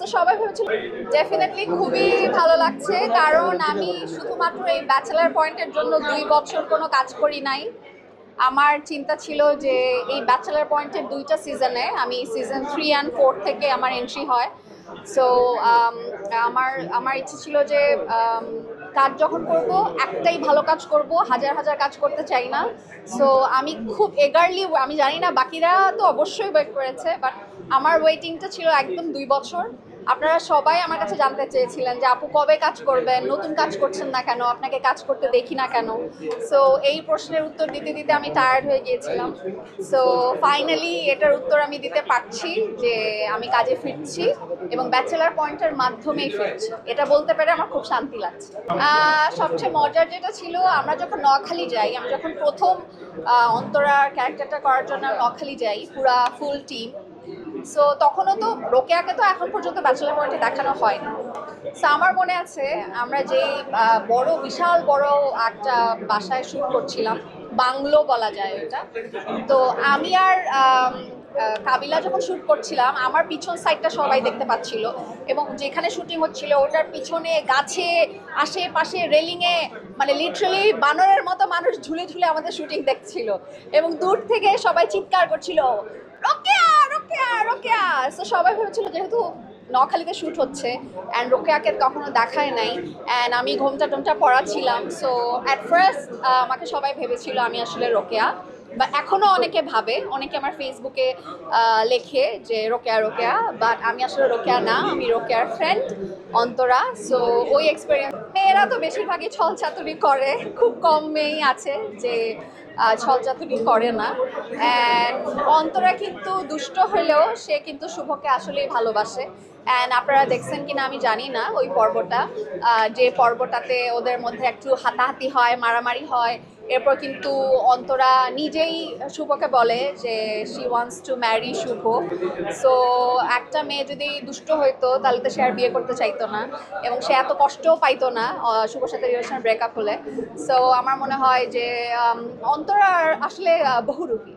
তো সবাই ভেবেছিল ডেফিনেটলি খুবই ভালো লাগছে কারণ আমি শুধুমাত্র এই ব্যাচেলার পয়েন্টের জন্য দুই বছর কোনো কাজ করি নাই। আমার চিন্তা ছিল যে এই ব্যাচেলার পয়েন্টের দুইটা সিজনে আমি সিজন থ্রি অ্যান্ড ফোর থেকে আমার এন্ট্রি হয়। সো আমার আমার ইচ্ছে ছিল যে um, কাজ যখন করব একটাই ভালো কাজ করব হাজার হাজার কাজ করতে চাই না। সো আমি খুব এগারলি আমি জানি না বাকিরা তো অবশ্যই ওয়েট করেছে বাট আমার ওয়েটিংটা ছিল একদম দুই বছর। আপনারা সবাই আমার কাছে জানতে চেয়েছিলেন যে আপু কবে কাজ করবেন, নতুন কাজ করছেন না কেন, আপনাকে কাজ করতে দেখি না কেন? সো এই প্রশ্নের উত্তর দিতে দিতে আমি টায়ার্ড হয়ে গিয়েছিলাম। সো ফাইনালি এটার উত্তর আমি দিতে পারছি যে আমি কাজে ফিরছি এবং ব্যাচেলার পয়েন্টের মাধ্যমেই ফিরছি। এটা বলতে পেরে আমার খুব শান্তি লাগছে। সবচেয়ে মজার যেটা ছিল, আমরা যখন নোয়াখালী যাই, আমি যখন প্রথম অন্তরার ক্যারেক্টারটা করার জন্য নোয়াখালী যাই, পুরা ফুল টিম সো তখনও তো রোকেয়াকে তো এখন পর্যন্ত ব্যাচেলার পয়েন্টে দেখানো হয় না সো আমার মনে আছে আমরা যেই বড়, বিশাল বড় একটা বাসায় শুট করছিলাম, বাংলো বলা যায় ওটা। তো আমি আর কাবিলা যখন শ্যুট করছিলাম, আমার পিছন সাইডটা সবাই দেখতে পাচ্ছিল। এবং যেখানে শুটিং হচ্ছিল, ওটার পিছনে গাছে, আশেপাশে রেলিংয়ে মানে লিটারালি বানরের মতো মানুষ ঝুলে ঝুলে আমাদের শুটিং দেখছিল। এবং দূর থেকে সবাই চিৎকার করছিল, রোকেয়া রোকেয়া রোকেয়া! তো সবাই ভেবেছিল যেহেতু নখালিতে শ্যুট হচ্ছে অ্যান্ড রোকেয়াকে কখনো দেখায় নাই অ্যান্ড আমি ঘোমটা টোমটা পড়াচ্ছিলাম সো অ্যাট ফার্স্ট আমাকে সবাই ভেবেছিল আমি আসলে রোকেয়া। বা এখনও অনেকে ভাবে অনেকে আমার ফেসবুকে লেখে যে রোকেয়া রোকেয়া বাট আমি আসলে রোকেয়া না আমি রোকেয়ার ফ্রেন্ড অন্তরা। সো ওই এক্সপিরিয়েন্স মেয়েরা তো বেশিরভাগই ছল চাতুরি করে খুব কম মেয়েই আছে যে আহ, ছলচাতুরি করে না। অ্যান্ড অন্তরা কিন্তু দুষ্ট হলেও সে কিন্তু শুভকে আসলেই ভালোবাসে। অ্যান্ড আপনারা দেখছেন কিনা আমি জানি না ওই পর্বটা। যে পর্বটাতে ওদের মধ্যে একটু হাতাহাতি হয় মারামারি হয় এরপর কিন্তু অন্তরা নিজেই শুভকে বলে যে she wants to marry Shubho. So একটা মেয়ে যদি দুষ্ট হইতো, তাহলে তো সে আর বিয়ে করতে চাইতো না। এবং সে এত কষ্টও পাইতো না শুভর সাথে রিলেশন ব্রেকআপ হলে। সো আমার মনে হয় যে অন্তরা আসলে বহুরূপী।